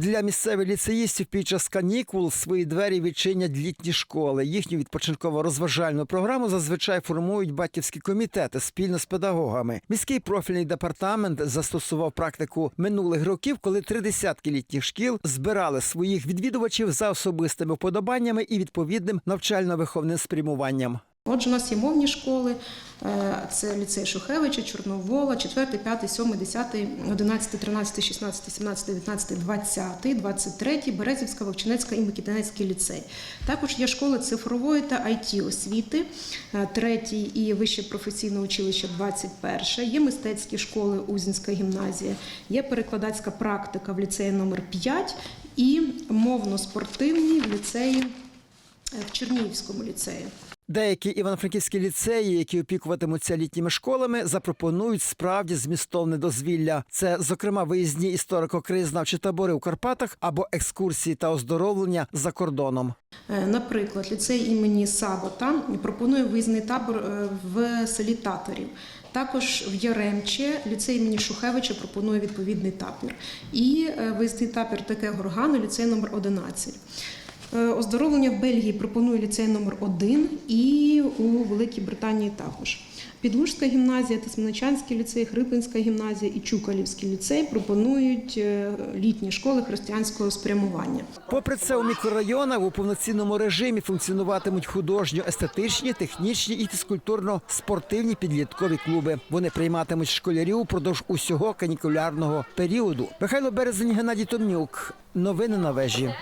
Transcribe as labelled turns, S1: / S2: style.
S1: Для місцевих ліцеїстів під час канікул свої двері відчинять літні школи. Їхню відпочинково-розважальну програму зазвичай формують батьківські комітети спільно з педагогами. Міський профільний департамент застосував практику минулих років, коли три десятки літніх шкіл збирали своїх відвідувачів за особистими вподобаннями і відповідним навчально-виховним спрямуванням.
S2: Отже, у нас є мовні школи, е, це ліцей Шухевича, Чорновола, 4, 5, 7, 10, 11, 13, 16, 17, 19, 20, 23, Березівська, Вовчинецька і Микітинецький ліцей. Також є школи цифрової та IT освіти, е, третій і вище професійне училище 21, є мистецькі школи Узінська гімназія, є перекладацька практика в ліцеї номер 5 і мовно-спортивні в ліцеї е, в Чернігівському ліцеї.
S1: Деякі івано-франківські ліцеї, які опікуватимуться літніми школами, запропонують справді змістовне дозвілля. Це, зокрема, виїзні історико-краєзнавчі табори у Карпатах або екскурсії та оздоровлення за кордоном.
S2: Е, Наприклад, ліцей імені Сабота пропонує виїзний табор е, в селі Татарів. Також в Яремче ліцей імені Шухевича пропонує відповідний табір. І е, виїзний табір таке Горгану, ліцей номер 11. Е, Оздоровлення в Бельгії пропонує ліцей номер 1 і у Великій Британії також. Підлужська гімназія, Тисменичанський ліцей, Хрипинська гімназія і Чукалівський ліцей пропонують е, літні школи християнського спрямування.
S1: Попри це, у мікрорайонах у повноцінному режимі функціонуватимуть художньо-естетичні, технічні і фізкультурно-спортивні підліткові клуби. Вони прийматимуть школярів упродовж усього канікулярного періоду. Михайло Березень, Геннадій Томнюк. Новини на вежі.